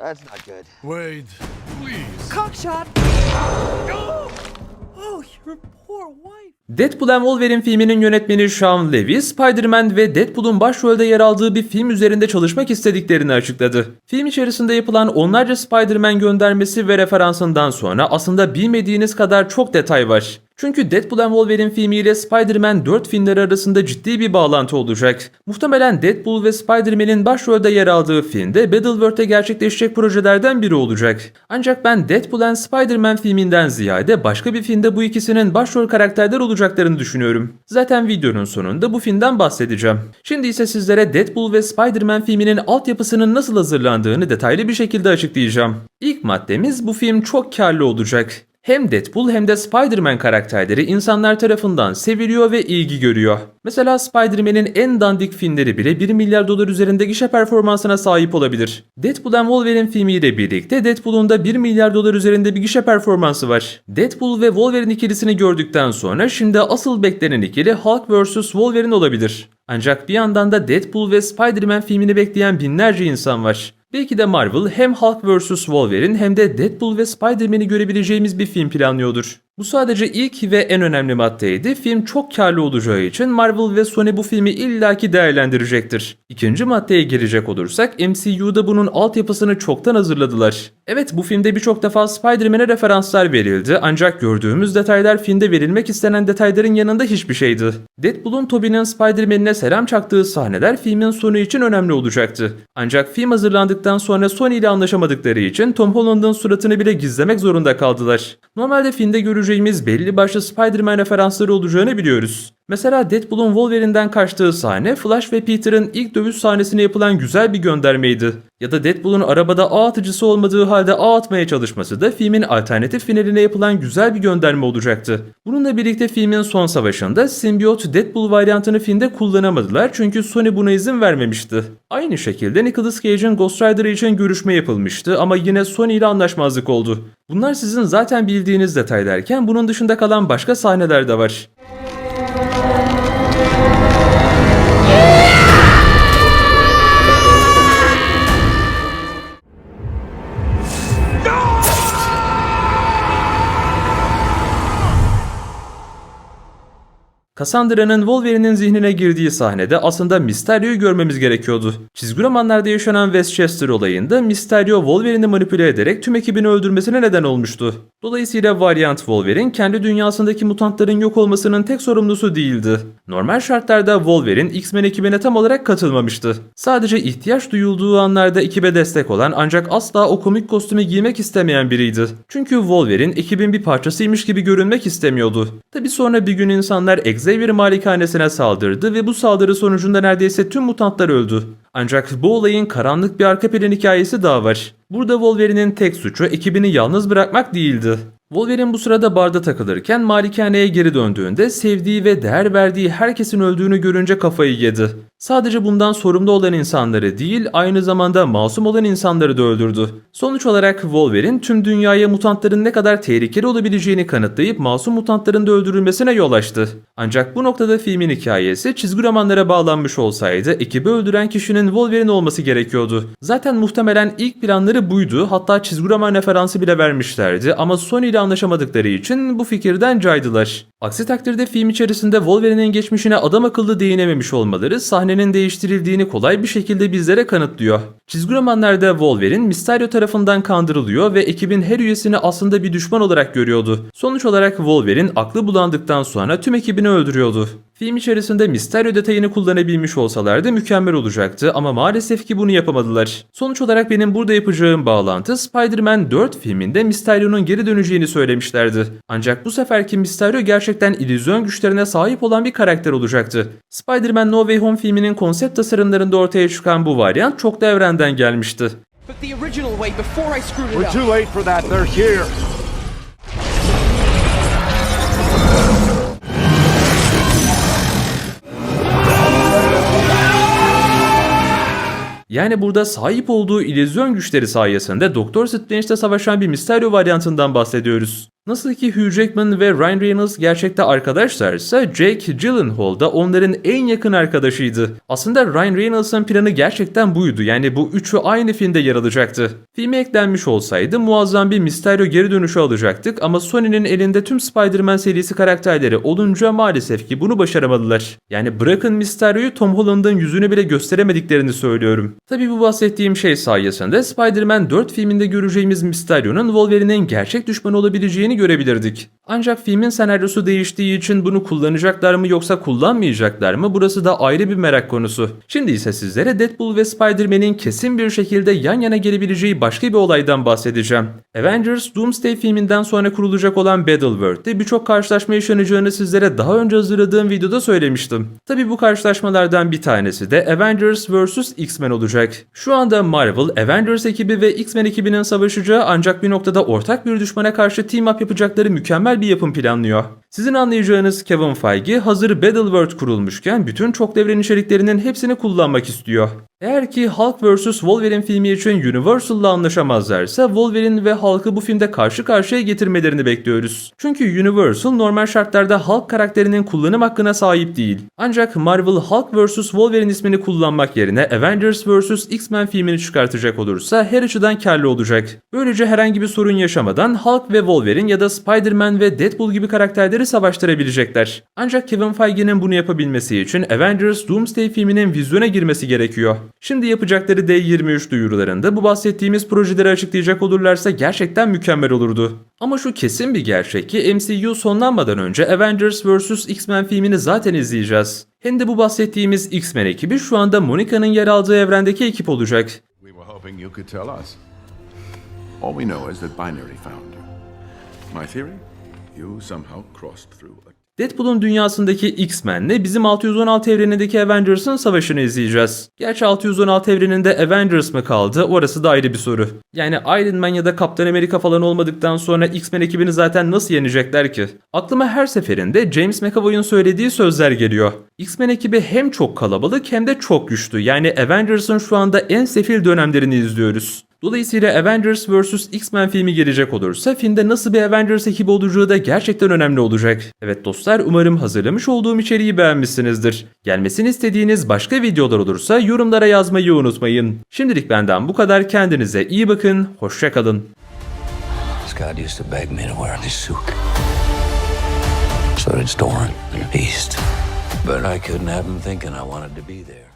That's not good. Wade, please. Cockshot! Oh! Oh, your poor wife. Deadpool and Wolverine filminin yönetmeni Sean Levy, Spider-Man ve Deadpool'un başrolde yer aldığı bir film üzerinde çalışmak istediklerini açıkladı. Film içerisinde yapılan onlarca Spider-Man göndermesi ve referansından sonra aslında bilmediğiniz kadar çok detay var. Çünkü Deadpool and Wolverine filmiyle Spider-Man 4 filmleri arasında ciddi bir bağlantı olacak. Muhtemelen Deadpool ve Spider-Man'in başrolde yer aldığı filmde Battleworld'te gerçekleşecek projelerden biri olacak. Ancak ben Deadpool and Spider-Man filminden ziyade başka bir filmde bu ikisinin başrol karakterler olacaklarını düşünüyorum. Zaten videonun sonunda bu filmden bahsedeceğim. Şimdi ise sizlere Deadpool ve Spider-Man filminin altyapısının nasıl hazırlandığını detaylı bir şekilde açıklayacağım. İlk maddemiz bu film çok karlı olacak. Hem Deadpool hem de Spider-Man karakterleri insanlar tarafından seviliyor ve ilgi görüyor. Mesela Spider-Man'in en dandik filmleri bile 1 milyar dolar üzerinde gişe performansına sahip olabilir. Deadpool and Wolverine filmiyle birlikte Deadpool'un da 1 milyar dolar üzerinde bir gişe performansı var. Deadpool ve Wolverine ikilisini gördükten sonra şimdi asıl beklenen ikili Hulk vs. Wolverine olabilir. Ancak bir yandan da Deadpool ve Spider-Man filmini bekleyen binlerce insan var. Belki de Marvel hem Hulk vs. Wolverine hem de Deadpool ve Spider-Man'i görebileceğimiz bir film planlıyordur. Bu sadece ilk ve en önemli maddeydi. Film çok karlı olacağı için Marvel ve Sony bu filmi illaki değerlendirecektir. İkinci maddeye girecek olursak MCU'da bunun altyapısını çoktan hazırladılar. Evet bu filmde birçok defa Spider-Man'e referanslar verildi ancak gördüğümüz detaylar filmde verilmek istenen detayların yanında hiçbir şeydi. Deadpool'un Tobey'nin Spider-Man'ine selam çaktığı sahneler filmin sonu için önemli olacaktı. Ancak film hazırlandıktan sonra Sony ile anlaşamadıkları için Tom Holland'ın suratını bile gizlemek zorunda kaldılar. Normalde filmde göreceğimiz belli başlı Spider-Man referansları olacağını biliyoruz. Mesela Deadpool'un Wolverine'den kaçtığı sahne Flash ve Peter'ın ilk dövüş sahnesine yapılan güzel bir göndermeydi. Ya da Deadpool'un arabada ağ atıcısı olmadığı halde ağ atmaya çalışması da filmin alternatif finaline yapılan güzel bir gönderme olacaktı. Bununla birlikte filmin son savaşında simbiyot Deadpool varyantını filmde kullanamadılar çünkü Sony buna izin vermemişti. Aynı şekilde Nicolas Cage'in Ghost Rider için görüşme yapılmıştı ama yine Sony ile anlaşmazlık oldu. Bunlar sizin zaten bildiğiniz detaylarken bunun dışında kalan başka sahneler de var. Cassandra'nın Wolverine'in zihnine girdiği sahnede aslında Mysterio'yu görmemiz gerekiyordu. Çizgi romanlarda yaşanan Westchester olayında Mysterio Wolverine'i manipüle ederek tüm ekibini öldürmesine neden olmuştu. Dolayısıyla Variant Wolverine kendi dünyasındaki mutantların yok olmasının tek sorumlusu değildi. Normal şartlarda Wolverine X-Men ekibine tam olarak katılmamıştı. Sadece ihtiyaç duyulduğu anlarda ekibe destek olan ancak asla o komik kostümü giymek istemeyen biriydi. Çünkü Wolverine ekibin bir parçasıymış gibi görünmek istemiyordu. Tabi sonra bir gün insanlar Xavier malikanesine saldırdı ve bu saldırı sonucunda neredeyse tüm mutantlar öldü. Ancak bu olayın karanlık bir arka plan hikayesi daha var. Burada Wolverine'in tek suçu ekibini yalnız bırakmak değildi. Wolverine bu sırada barda takılırken malikaneye geri döndüğünde sevdiği ve değer verdiği herkesin öldüğünü görünce kafayı yedi. Sadece bundan sorumlu olan insanları değil aynı zamanda masum olan insanları da öldürdü. Sonuç olarak Wolverine tüm dünyaya mutantların ne kadar tehlikeli olabileceğini kanıtlayıp masum mutantların da öldürülmesine yol açtı. Ancak bu noktada filmin hikayesi çizgi romanlara bağlanmış olsaydı ekibi öldüren kişinin Wolverine olması gerekiyordu. Zaten muhtemelen ilk planları buydu hatta çizgi roman referansı bile vermişlerdi ama Sony ile anlaşamadıkları için bu fikirden caydılar. Aksi takdirde film içerisinde Wolverine'in geçmişine adam akıllı değinememiş olmaları sahnenin değiştirildiğini kolay bir şekilde bizlere kanıtlıyor. Çizgi romanlarda Wolverine Mysterio tarafından kandırılıyor ve ekibin her üyesini aslında bir düşman olarak görüyordu. Sonuç olarak Wolverine aklı bulandıktan sonra tüm ekibini öldürüyordu. Film içerisinde Mysterio detayını kullanabilmiş olsalardı mükemmel olacaktı ama maalesef ki bunu yapamadılar. Sonuç olarak benim burada yapacağım bağlantı Spider-Man 4 filminde Mysterio'nun geri döneceğini söylemişlerdi. Ancak bu seferki Mysterio gerçekten illüzyon güçlerine sahip olan bir karakter olacaktı. Spider-Man No Way Home filminin konsept tasarımlarında ortaya çıkan bu varyant çok da evrenden gelmişti. But the original way before I screwed it We're up. too late for that. They're here. Yani burada sahip olduğu illüzyon güçleri sayesinde Doktor Strange'de savaşan bir Mysterio varyantından bahsediyoruz. Nasıl ki Hugh Jackman ve Ryan Reynolds gerçekte arkadaşlarsa Jake Gyllenhaal da onların en yakın arkadaşıydı. Aslında Ryan Reynolds'ın planı gerçekten buydu. Yani bu üçü aynı filmde yer alacaktı. Filme eklenmiş olsaydı muazzam bir Mysterio geri dönüşü alacaktık ama Sony'nin elinde tüm Spider-Man serisi karakterleri olunca maalesef ki bunu başaramadılar. Yani bırakın Mysterio'yu Tom Holland'ın yüzünü bile gösteremediklerini söylüyorum. Tabi bu bahsettiğim şey sayesinde Spider-Man 4 filminde göreceğimiz Mysterio'nun Wolverine'in gerçek düşmanı olabileceğini görebilirdik. Ancak filmin senaryosu değiştiği için bunu kullanacaklar mı yoksa kullanmayacaklar mı burası da ayrı bir merak konusu. Şimdi ise sizlere Deadpool ve Spider-Man'in kesin bir şekilde yan yana gelebileceği başka bir olaydan bahsedeceğim. Avengers Doomsday filminden sonra kurulacak olan Battleworld'de birçok karşılaşma yaşanacağını sizlere daha önce hazırladığım videoda söylemiştim. Tabi bu karşılaşmalardan bir tanesi de Avengers vs X-Men olacak. Şu anda Marvel, Avengers ekibi ve X-Men ekibinin savaşacağı ancak bir noktada ortak bir düşmana karşı team up yapacakları mükemmel bir yapım planlıyor. Sizin anlayacağınız Kevin Feige hazır Battleworld kurulmuşken bütün çok devren içeriklerinin hepsini kullanmak istiyor. Eğer ki Hulk vs. Wolverine filmi için Universal'la anlaşamazlarsa Wolverine ve Hulk'ı bu filmde karşı karşıya getirmelerini bekliyoruz. Çünkü Universal normal şartlarda Hulk karakterinin kullanım hakkına sahip değil. Ancak Marvel Hulk vs. Wolverine ismini kullanmak yerine Avengers vs. X-Men filmini çıkartacak olursa her açıdan karlı olacak. Böylece herhangi bir sorun yaşamadan Hulk ve Wolverine ya da Spider-Man ve Deadpool gibi karakterleri savaştırabilecekler. Ancak Kevin Feige'nin bunu yapabilmesi için Avengers Doomsday filminin vizyona girmesi gerekiyor. Şimdi yapacakları D23 duyurularında bu bahsettiğimiz projeleri açıklayacak olurlarsa gerçekten mükemmel olurdu. Ama şu kesin bir gerçek ki MCU sonlanmadan önce Avengers vs. X-Men filmini zaten izleyeceğiz. Hem de bu bahsettiğimiz X-Men ekibi şu anda Monica'nın yer aldığı evrendeki ekip olacak. We. My theory? Deadpool'un dünyasındaki X-Men'le bizim 616 evrenindeki Avengers'ın savaşını izleyeceğiz. Gerçi 616 evreninde Avengers mı kaldı orası da ayrı bir soru. Yani Iron Man ya da Kaptan Amerika falan olmadıktan sonra X-Men ekibini zaten nasıl yenecekler ki? Aklıma her seferinde James McAvoy'un söylediği sözler geliyor. X-Men ekibi hem çok kalabalık hem de çok güçlü. Yani Avengers'ın şu anda en sefil dönemlerini izliyoruz. Dolayısıyla Avengers vs. X-Men filmi gelecek olursa filmde nasıl bir Avengers ekibi olacağı da gerçekten önemli olacak. Evet dostlar umarım hazırlamış olduğum içeriği beğenmişsinizdir. Gelmesini istediğiniz başka videolar olursa yorumlara yazmayı unutmayın. Şimdilik benden bu kadar kendinize iyi bakın, hoşçakalın. Scott used to beg me to wear this suit. So did Storm and Beast. But I couldn't have him thinking I wanted to be there.